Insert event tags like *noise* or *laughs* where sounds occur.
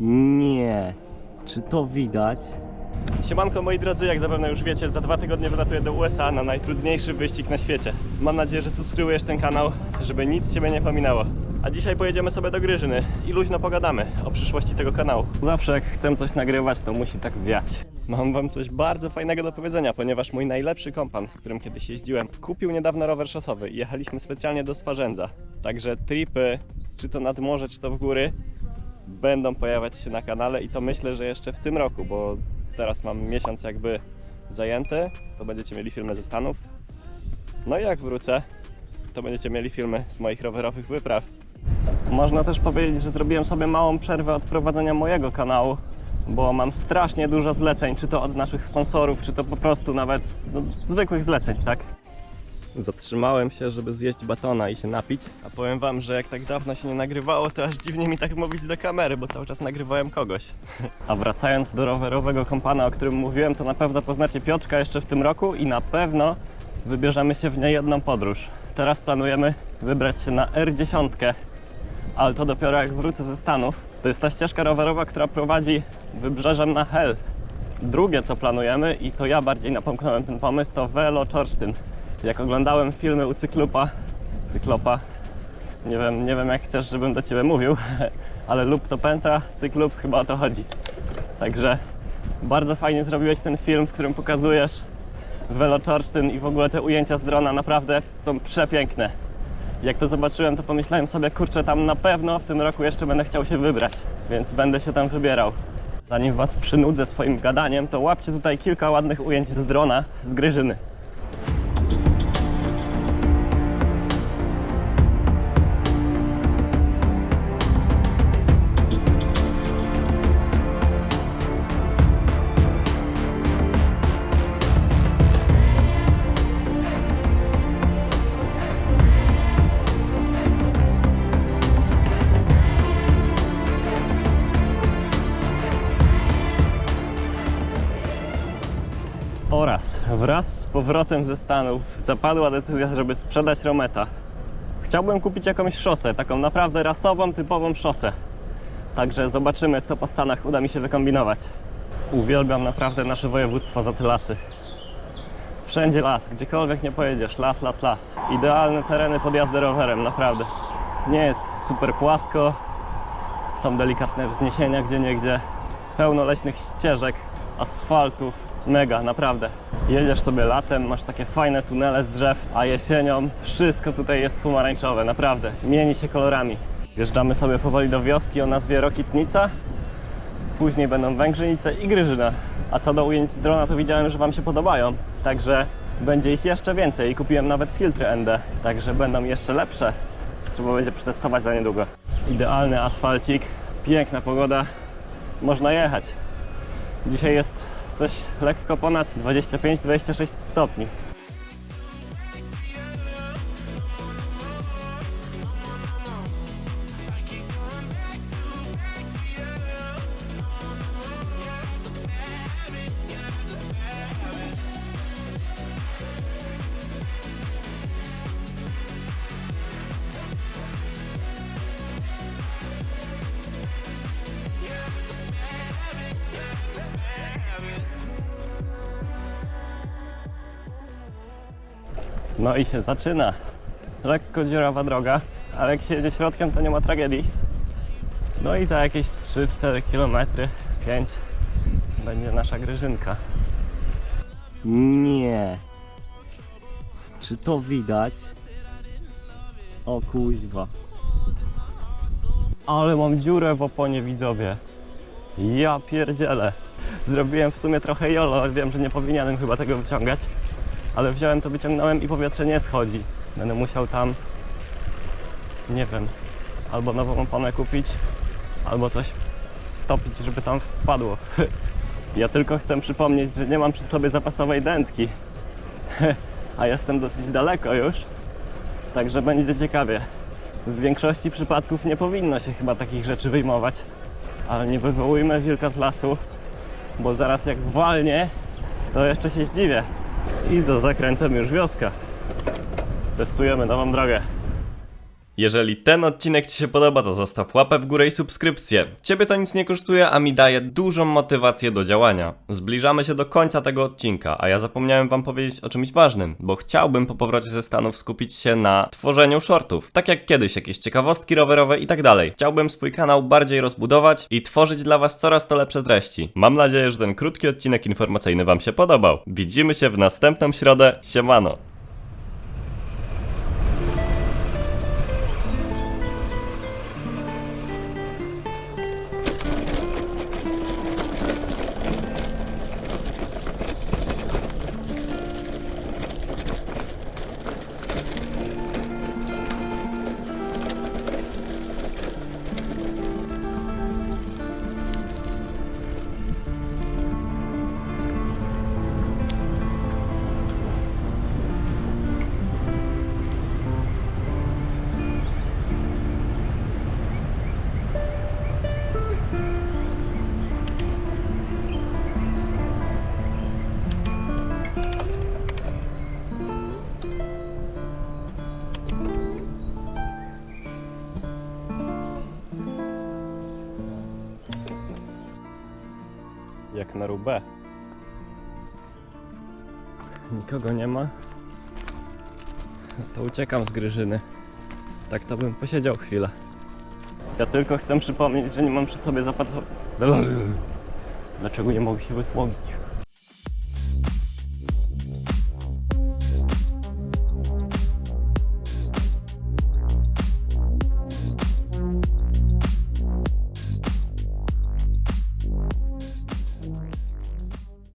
Nie. Czy to widać? Siemanko moi drodzy, jak zapewne już wiecie, za dwa tygodnie wylatuję do USA na najtrudniejszy wyścig na świecie. Mam nadzieję, że subskrybujesz ten kanał, żeby nic Ciebie nie pominęło. A dzisiaj pojedziemy sobie do Gryżyny i luźno pogadamy o przyszłości tego kanału. Zawsze jak chcę coś nagrywać, to musi tak wiać. Mam Wam coś bardzo fajnego do powiedzenia, ponieważ mój najlepszy kompan, z którym kiedyś jeździłem, kupił niedawno rower szosowy i jechaliśmy specjalnie do Sparzędza. Także tripy, czy to nad morze, czy to w góry, będą pojawiać się na kanale i to myślę, że jeszcze w tym roku, bo teraz mam miesiąc jakby zajęty, to będziecie mieli filmy ze Stanów. No i jak wrócę, to będziecie mieli filmy z moich rowerowych wypraw. Można też powiedzieć, że zrobiłem sobie małą przerwę od prowadzenia mojego kanału, bo mam strasznie dużo zleceń, czy to od naszych sponsorów, czy to po prostu nawet no, zwykłych zleceń, tak? Zatrzymałem się, żeby zjeść batona i się napić. A powiem wam, że jak tak dawno się nie nagrywało, to aż dziwnie mi tak mówić do kamery, bo cały czas nagrywałem kogoś. *laughs* A wracając do rowerowego kompana, o którym mówiłem, to na pewno poznacie Piotrka jeszcze w tym roku i na pewno wybierzemy się w niejedną podróż. Teraz planujemy wybrać się na R10, ale to dopiero jak wrócę ze Stanów. To jest ta ścieżka rowerowa, która prowadzi wybrzeżem na Hel. Drugie, co planujemy, i to ja bardziej napomknąłem ten pomysł, to Velo Czorsztyn. Jak oglądałem filmy u Cyklupa, Cyklopa, nie wiem, nie wiem jak chcesz, żebym do Ciebie mówił, *laughs* ale lub to pęta, Cyklub, chyba o to chodzi. Także bardzo fajnie zrobiłeś ten film, w którym pokazujesz Velo Czorsztyn i w ogóle te ujęcia z drona naprawdę są przepiękne. Jak to zobaczyłem, to pomyślałem sobie, kurczę, tam na pewno w tym roku jeszcze będę chciał się wybrać, więc będę się tam wybierał. Zanim Was przynudzę swoim gadaniem, to łapcie tutaj kilka ładnych ujęć z drona z Gryżyny. Wraz z powrotem ze Stanów zapadła decyzja, żeby sprzedać Rometa. Chciałbym kupić jakąś szosę, taką naprawdę rasową, typową szosę. Także zobaczymy, co po Stanach uda mi się wykombinować. Uwielbiam naprawdę nasze województwo za te lasy. Wszędzie las, gdziekolwiek nie pojedziesz, las, las, las. Idealne tereny pod jazdę rowerem, naprawdę. Nie jest super płasko, są delikatne wzniesienia gdzie niegdzie, pełno leśnych ścieżek, asfaltów, mega, naprawdę. Jedziesz sobie latem, masz takie fajne tunele z drzew, a jesienią wszystko tutaj jest pomarańczowe, naprawdę. Mieni się kolorami. Wjeżdżamy sobie powoli do wioski o nazwie Rokitnica, później będą Węgrzynice i Gryżyna. A co do ujęć drona, to widziałem, że Wam się podobają, także będzie ich jeszcze więcej i kupiłem nawet filtry ND, także będą jeszcze lepsze. Trzeba będzie przetestować za niedługo. Idealny asfalcik, piękna pogoda, można jechać. Dzisiaj jest coś lekko ponad 25-26 stopni. No i się zaczyna. Lekko dziurawa droga, ale jak się jedzie środkiem, to nie ma tragedii. No i za jakieś 3-4 km, 5 będzie nasza gryżynka. Nie. Czy to widać? O kuźwa. Ale mam dziurę w oponie widzowie. Ja pierdzielę. Zrobiłem w sumie trochę jolo, wiem, że nie powinienem chyba tego wyciągać. Ale wziąłem to, wyciągnąłem i powietrze nie schodzi. Będę musiał tam, nie wiem, albo nową oponę kupić, albo coś stopić, żeby tam wpadło. *laughs* Ja tylko chcę przypomnieć, że nie mam przy sobie zapasowej dętki. *laughs* A jestem dosyć daleko już, także będzie ciekawie. W większości przypadków nie powinno się chyba takich rzeczy wyjmować, ale nie wywołujmy wilka z lasu, bo zaraz jak walnie, to jeszcze się zdziwię. I za zakrętem już wioska. Testujemy nową drogę. Jeżeli ten odcinek Ci się podoba, to zostaw łapę w górę i subskrypcję. Ciebie to nic nie kosztuje, a mi daje dużą motywację do działania. Zbliżamy się do końca tego odcinka, a ja zapomniałem Wam powiedzieć o czymś ważnym, bo chciałbym po powrocie ze Stanów skupić się na tworzeniu shortów. Tak jak kiedyś, jakieś ciekawostki rowerowe i tak dalej. Chciałbym swój kanał bardziej rozbudować i tworzyć dla Was coraz to lepsze treści. Mam nadzieję, że ten krótki odcinek informacyjny Wam się podobał. Widzimy się w następną środę. Siemano! Jak na rubę. Nikogo nie ma. No To uciekam z Gryżyny. Tak to bym posiedział chwilę. Ja tylko chcę przypomnieć, że nie mam przy sobie zapasowania. Dlaczego nie mogę się wysłowić?